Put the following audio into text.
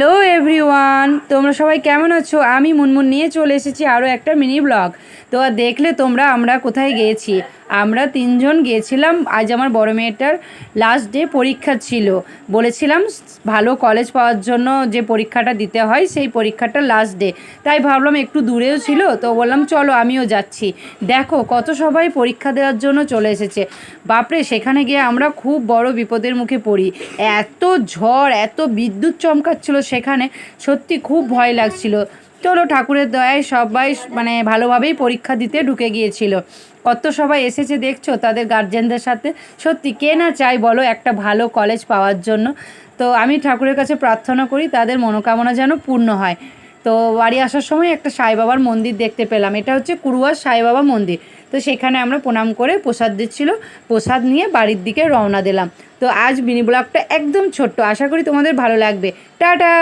Hello everyone তোমরা সবাই কেমন আছো? আমি মুনমুন নিয়ে চলে এসেছি আরও একটা মিনি ব্লগ তো দেখলে তোমরা আমরা কোথায় গিয়েছি? আমরা তিনজন গিয়েছিলাম। আজ আমার বড় মেয়েটার লাস্ট ডে পরীক্ষা ছিল। বলেছিলাম, ভালো কলেজ পাওয়ার জন্য যে পরীক্ষাটা দিতে হয়, সেই পরীক্ষাটা লাস্ট ডে তাই ভাবলাম একটু দূরেও ছিল, তো বললাম, চলো, আমিও যাচ্ছি। দেখো, কত সবাই পরীক্ষা দেওয়ার জন্য চলে এসেছে। বাপরে, সেখানে গিয়ে আমরা খুব বড় বিপদের মুখে পড়ি। এত ঝড়, এত বিদ্যুৎ চমকাচ্ছিল সেখানে সত্যি খুব ভয় লাগছিল। চলো ঠাকুরের দয়ায় সবাই মানে ভালোভাবেই পরীক্ষা দিতে ঢুকে গিয়েছিল। কত সবাই এসেছে দেখছ? তাদের গার্জেনদের সাথে। সত্যি কে না চাই বলো একটা ভালো কলেজ পাওয়ার জন্য? তো আমি ঠাকুরের কাছে প্রার্থনা করি তাদের মনোকামনা যেন পূর্ণ হয়। তো বাড়ি আসার সময় একটা সাই বাবার মন্দির দেখতে পেলাম। এটা হচ্ছে কুরুয়ার সাই বাবা মন্দির। তো সেখানে আমরা প্রণাম করে প্রসাদ দিচ্ছিল। প্রসাদ নিয়ে বাড়ির দিকে রওনা দিলাম। তো আজ মিনি ব্লগটা একদম ছোট্ট। আশা করি তোমাদের ভালো লাগবে। টাটা!